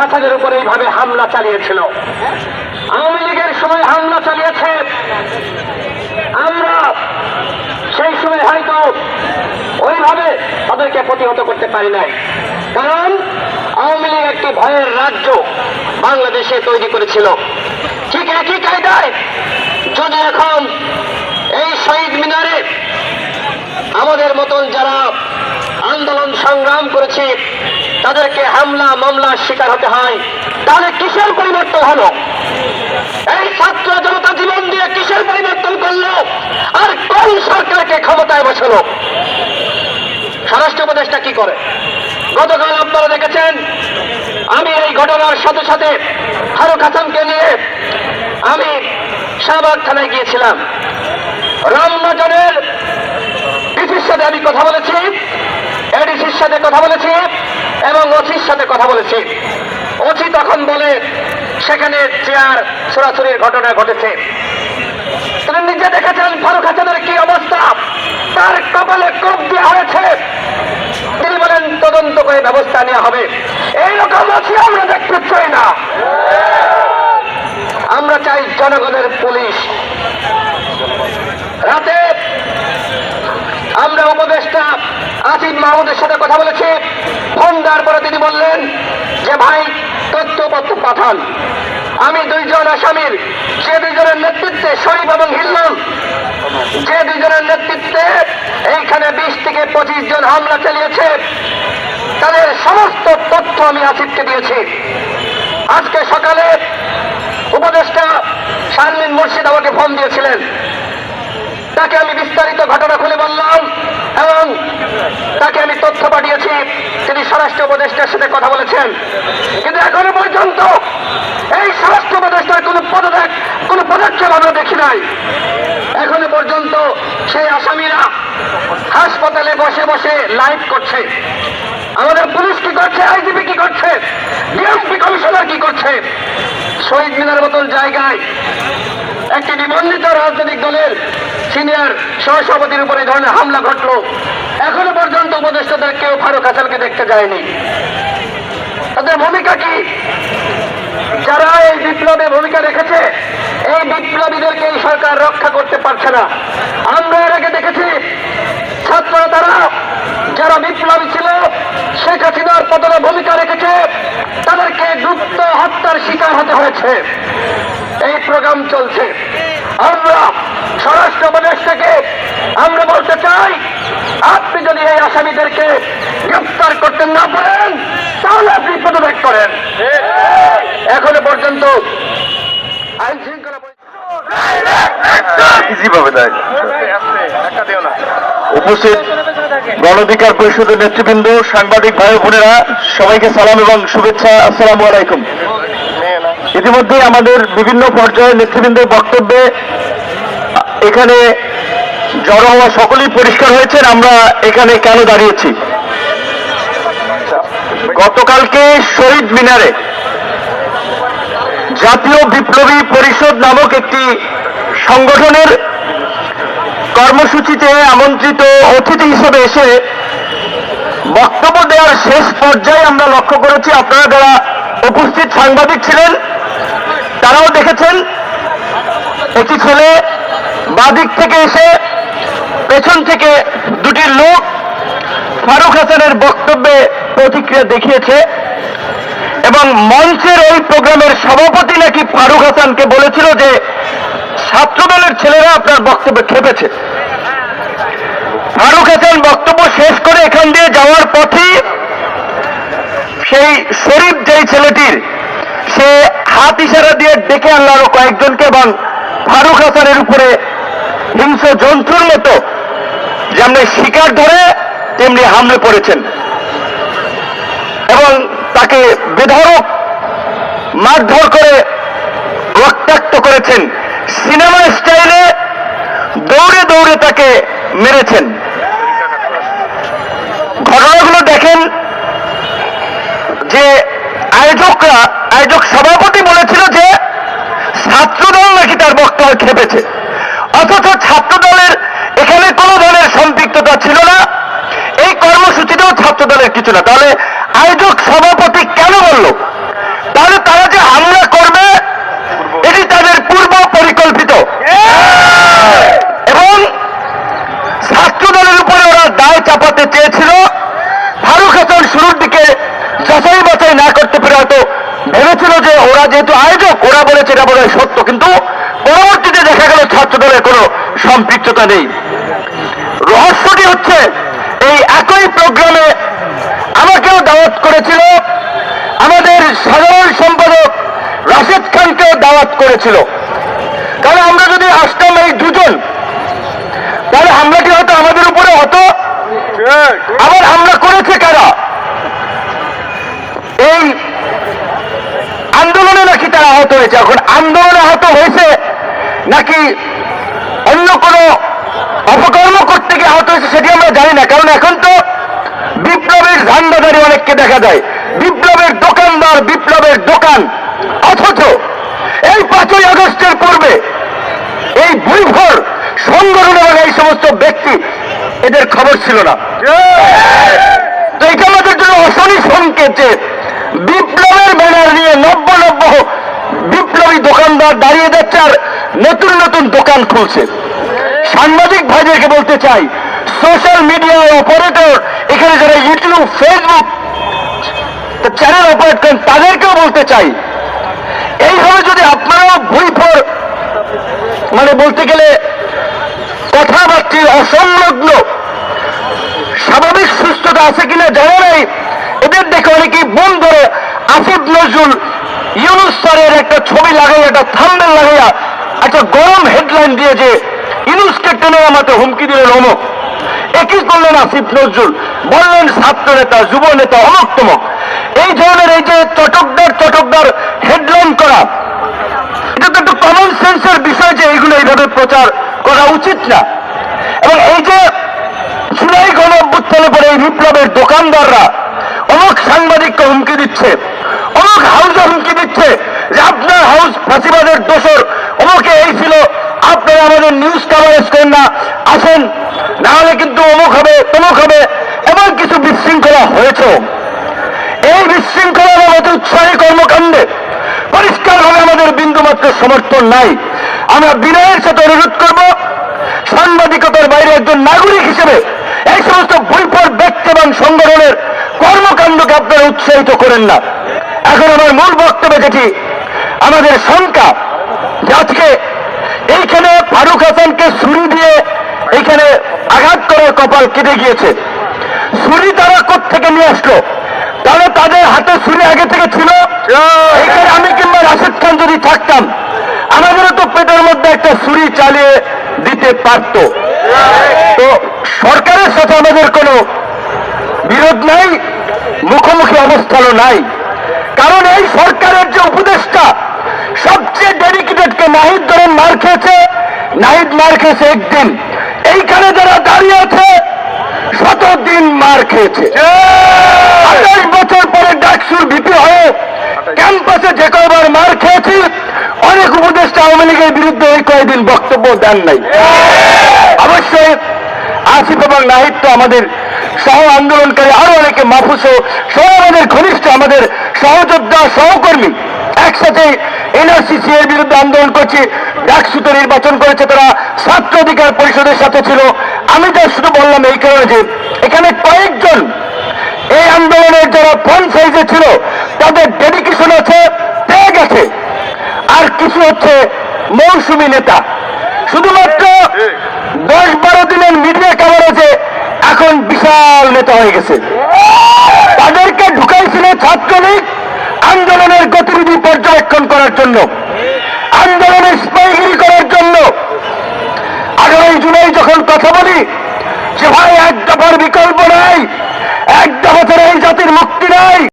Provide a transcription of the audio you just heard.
হাসানের উপরে এইভাবে হামলা চালিয়েছিল। আওয়ামী লীগের সময় হামলা চালিয়েছে। আমরা সেই সময় হয়তো ওইভাবে তাদেরকে প্রতিহত করতে পারি নাই। কারণ আওয়ামী লীগ একটি ভয়ের রাজ্য বাংলাদেশে তৈরি করেছিল। ঠিক একই কায়দায় যদি এখন এই শহীদ মিনারে আমাদের মতন যারা আন্দোলন সংগ্রাম করেছে তাদেরকে হামলা, মামলার শিকার হতে হয়। তাহলে কিসের পরিবর্তন হলো? এই ছাত্র জনতা জীবন দিয়ে কিসের পরিবর্তন করল? আর কোন সরকারকে ক্ষমতায় বসালো? স্বরাষ্ট্র উপদেষ্টা কি করে? গতকাল আপনারা দেখেছেন, আমি এই ঘটনার সাথে সাথে ফারুক হাসানকে নিয়ে আমি শাহবাগ থানায় গিয়েছিলাম। রামনগরের ডিসির সাথে আমি কথা বলেছি, এডিসির সাথে কথা বলেছি। এবং ওসির সাথে কথা বলেছি। ওসি তখন বলে, সেখানে চেয়ার সরাসরির ঘটনা ঘটেছে। তিনি নিজে দেখেছেন ফারুক হাসানের কি অবস্থা? তার কপালে কোপ দেওয়া হয়েছে তিনি বলেন, তদন্ত করে ব্যবস্থা নেওয়া হবে। এইরকম আছে আমরা দেখতে চাই না। আমরা চাই জনগণের পুলিশ। রাতে আমরা উপদেষ্টা আসিফ মাহমুদের সাথে কথা বলেছি। ফোন দেওয়ার পরে তিনি বললেন যে, ভাই, তথ্যপত্র পাঠান। আমি দুইজন আসামির, যে দুইজনের নেতৃত্বে শরীফ এবং হিল্লুল যে দুইজনের নেতৃত্বে এইখানে বিশ থেকে পঁচিশ জন হামলা চালিয়েছে, তাদের সমস্ত তথ্য আমি আসিফকে দিয়েছি। আজকে সকালে উপদেষ্টা শারমিন মুর্শিদ আমাকে ফোন দিয়েছিলেন। তাকে আমি বিস্তারিত ঘটনা খুলে বললাম এবং তাকে আমি তথ্য পাঠিয়েছি। তিনি স্বরাষ্ট্র উপদেষ্টার সাথে কথা বলেছেন। কিন্তু এখনও পর্যন্ত এই স্বরাষ্ট্র উপদেষ্টার কোনো পদত্যাগ, কোনো পদক্ষেপ আমরা দেখি নাই। এখনও পর্যন্ত সেই আসামিরা হাসপাতালে বসে বসে লাইভ করছে। আমাদের পুলিশ কি করছে? আইজিপি কি করছে? ডিএমপি কমিশনার কি করছে? শহীদ মিনার মতন জায়গায় একটি নিবন্ধিত রাজনৈতিক দলের সিনিয়র সহসভাপতির উপরে ধরনের হামলা ঘটলো। এখনও পর্যন্ত উপদেষ্টাদের কেউ ফারুক হাসানকে দেখতে যায়নি। তাদের ভূমিকা কি? যারা এই বিপ্লবে ভূমিকা রেখেছে, এই বিপ্লবীদেরকে এই সরকার রক্ষা করতে পারছে না। আমরা এর আগে দেখেছি, ছাত্ররা তারা, যারা বিপ্লবী ছিল, শেখ হাসিনার পতনে ভূমিকা রেখেছে, তাদেরকে গুপ্ত হত্যার শিকার হতে হয়েছে। এই প্রোগ্রাম চলছে। আমরা স্বরাষ্ট্র উপদেষ্টাকে আমরা বলতে চাই, আপনি যদি এই আসামিদেরকে গ্রেফতার করতে না পারেন, তাহলে আপনি পদত্যাগ করেন। এখনও পর্যন্ত আইন উপস্থিত গণধিকার পরিষদের নেতৃবৃন্দ, সাংবাদিক ভাই বোনেরা, সবাইকে সালাম এবং শুভেচ্ছা। আসসালাম আলাইকুম। ইতিমধ্যে আমাদের বিভিন্ন পর্যায়ের নেতৃবৃন্দের বক্তব্যে এখানে জড়ো হওয়া সকলেই পরিষ্কার হয়েছেন আমরা এখানে কেন দাঁড়িয়েছি? গতকালকে শহীদ মিনারে জাতীয় বিপ্লবী পরিষদ নামক একটি সংগঠনের কর্মসূচিতে আমন্ত্রিত অতিথি হিসেবে এসে বক্তব্য দেওয়ার শেষ পর্যায়ে আমরা লক্ষ্য করেছি, আপনারা যারা উপস্থিত সাংবাদিক ছিলেন, তারাও দেখেছেন। একটি ছেলে বাদিক থেকে এসে পেছন থেকে দুটি লোক ফারুক হাসানের বক্তব্যে প্রতিক্রিয়া দেখিয়েছে এবং মঞ্চের ওই প্রোগ্রামের সভাপতি নাকি ফারুক হাসানকে বলেছিল যে ছাত্রদলের ছেলেরা আপনার বক্তব্যে খেপেছে। ফারুক হাসান বক্তব্য শেষ করে এখান দিয়ে যাওয়ার পথে সেই শরীফ যেই ছেলেটির, সে হাত ইশারা দিয়ে ডেকে আনলো আরও কয়েকজনকে এবং ফারুক হাসানের উপরে হিংস্র জন্তুর মতো যেমনি শিকার ধরে তেমনি হামলে পড়েছেন। এবং তাকে বেধরক মারধর করে রক্তাক্ত করেছেন। সিনেমা স্টাইলে দৌড়ে দৌড়ে তাকে মেরেছেন। ঘটনাগুলো দেখেন যে আয়োজকরা, আয়োজক সভাপতি বলেছিল যে ছাত্রদল নাকি তার বক্তব্য খেপেছে। অথচ ছাত্রদলের, এখানে কোনো ধরনের সম্পৃক্ততা ছিল না। এই কর্মসূচিতেও ছাত্রদলের কিছু না। তাহলে আয়োজক সভাপতি কেন বলল যেহেতু আয়োজক ওরা বলেছে এটা বোধহয় সত্য কিন্তু পরবর্তীতে দেখা গেল ছাত্র দলের কোনো সম্পৃক্ততা নেই। রহস্যটি হচ্ছে, এই একই প্রোগ্রামে আমাকেও দাওয়াত করেছিল, আমাদের সাধারণ সম্পাদক রাশেদ খানকেও দাওয়াত করেছিল। কারণ আমরা যদি আসতাম এই দুজন, তাহলে হামলাটি হয়তো আমাদের উপরে হতো। আবার হামলা করেছে কারা? এই আন্দোলনে নাকি তারা আহত হয়েছে? এখন আন্দোলনে আহত হয়েছে নাকি অন্য কোনো অপকর্ম করতে গিয়ে আহত হয়েছে সেটি আমরা জানি না। কারণ এখন তো বিপ্লবের ঝান্ডাদারি অনেককে দেখা যায়। বিপ্লবের দোকানদার, বিপ্লবের দোকান। অথচ এই পাঁচই আগস্টের পূর্বে এই ভুইভর সংগঠন এবং এই সমস্ত ব্যক্তি এদের খবর ছিল না। তো এটা আমাদের জন্য অশনি সংকেত যে বিপ্লবের ব্যানার নিয়ে নব্য নব্য বিপ্লবী দোকানদার দাঁড়িয়ে যাচ্ছে আর নতুন নতুন দোকান খুলছে। সাংবাদিক ভাইদেরকে বলতে চাই সোশ্যাল মিডিয়া অপারেটর এখানে যারা ইউটিউব ফেসবুক চ্যানেল অপারেট করেন, তাদেরকেও বলতে চাই, এইভাবে যদি আপনারাও ভুইফোর মানে বলতে গেলে কথাবার্তি অসংলগ্ন, স্বাভাবিক সুস্থতা আছে কিনা জানা নাই, এদের দেখে অনেকেই বোন ধরে আসিফ নজরুল ইউনুস স্যারের একটা ছবি লাগাইয়া একটা থাম্বেল লাগাইয়া একটা গরম হেডলাইন দিয়ে যে ইউনুসকে টেনে আমাতে হুমকি দিলেন অমুক। একই করলেন আসিফ নজরুল? বললেন, ছাত্র নেতা, যুব নেতা, অমুক তমক। এই ধরনের এই যে চটকদার চটকদার হেডলাইন করা, এটা তো একটা কমন সেন্সের বিষয় যে এইগুলো এইভাবে প্রচার করা উচিত না। এবং এই যে জুলাই গণ অভ্যুত্থানের পরে এই বিপ্লবের দোকানদাররা, অমুক সাংবাদিককে হুমকি দিচ্ছে, অমুক হাউসে হুমকি দিচ্ছে যে আপনার হাউস ফাঁসিবাদের দোষর অমুকে এই ছিল, আপনারা আমাদের নিউজ কাভারেজ করেন না, আসেন, না হলে কিন্তু অমুক হবে, তমুক হবে, এমন কিছু বিশৃঙ্খলা হয়েছে। এই বিশৃঙ্খলা অতি উৎসাহী কর্মকাণ্ডে পরিষ্কারভাবে আমাদের বিন্দুমাত্র সমর্থন নাই। আমরা বিনয়ের সাথে অনুরোধ করব, সাংবাদিকতার বাইরে একজন নাগরিক হিসেবে এই সমস্ত বৈপর ব্যক্তি এবং সংগঠনের কর্মকাণ্ডকে আপনারা উৎসাহিত করেন না। এখন আমার মূল বক্তব্যে যেটি, আমাদের শঙ্কা আজকে এইখানে ফারুক হাসানকে ছুরি দিয়ে এইখানে আঘাত করার কপাল কেটে গিয়েছে। ছুরি তারা থেকে নিয়ে আসলো? তাহলে তাদের হাতে ছুরি আগে থেকে ছিল? এখানে আমি কিংবা রাশেদ খান যদি থাকতাম, আমাদেরও তো পেটের মধ্যে একটা ছুরি চালিয়ে দিতে পারত। তো সরকারের সাথে আমাদের কোনো বিরোধ নাই, মুখোমুখি অবস্থানও নাই। কারণ এই সরকারের যে উপদেষ্টা নাহিদ ধরেন মার খেয়েছে, নাহিদ মার খেয়েছে একদিন। এইখানে যারা দাঁড়িয়ে আছে শত দিন মার খেয়েছে। আঠাশ বছর পরে ডাকসুর ভিপি হয়ে ক্যাম্পাসে যে কয়বার মার খেয়েছি, অনেক উপদেষ্টা আওয়ামী লীগের বিরুদ্ধে এই কয়েকদিন বক্তব্য দেন নাই। অবশ্যই আসিফ এবং নাহিদ তো আমাদের সহ আন্দোলনকারী, আরও অনেকে মাহফুসও সহ আমাদের ঘনিষ্ঠ আমাদের সহযোদ্ধা, সহকর্মী। একসাথে এনআরসিসি এর বিরুদ্ধে আন্দোলন করছি, ডাকসুতে নির্বাচন করেছে তারা, ছাত্র অধিকার পরিষদের সাথে ছিল। আমি যা শুধু বললাম এই কারণে যে, এখানে কয়েকজন এই আন্দোলনের যারা ফ্রন্ট সাইজে ছিল, তাদের ডেডিকেশন আছে ত্যাগ আছে আর কিছু হচ্ছে মৌসুমী নেতা। শুধুমাত্র দশ বারো দিনের মিডিয়া কাভারেজে এখন বিশাল নেতা হয়ে গেছে। তাদেরকে ঢুকাইছিল ছাত্রলীগ আন্দোলনের গতিবিধি পর্যবেক্ষণ করার জন্য আন্দোলনের স্পাইগিরি করার জন্য। আগামী জুলাই যখন কথা বলি, যে ভাই, এক দফার বিকল্প নাই, এক দফা এই জাতির মুক্তি নাই।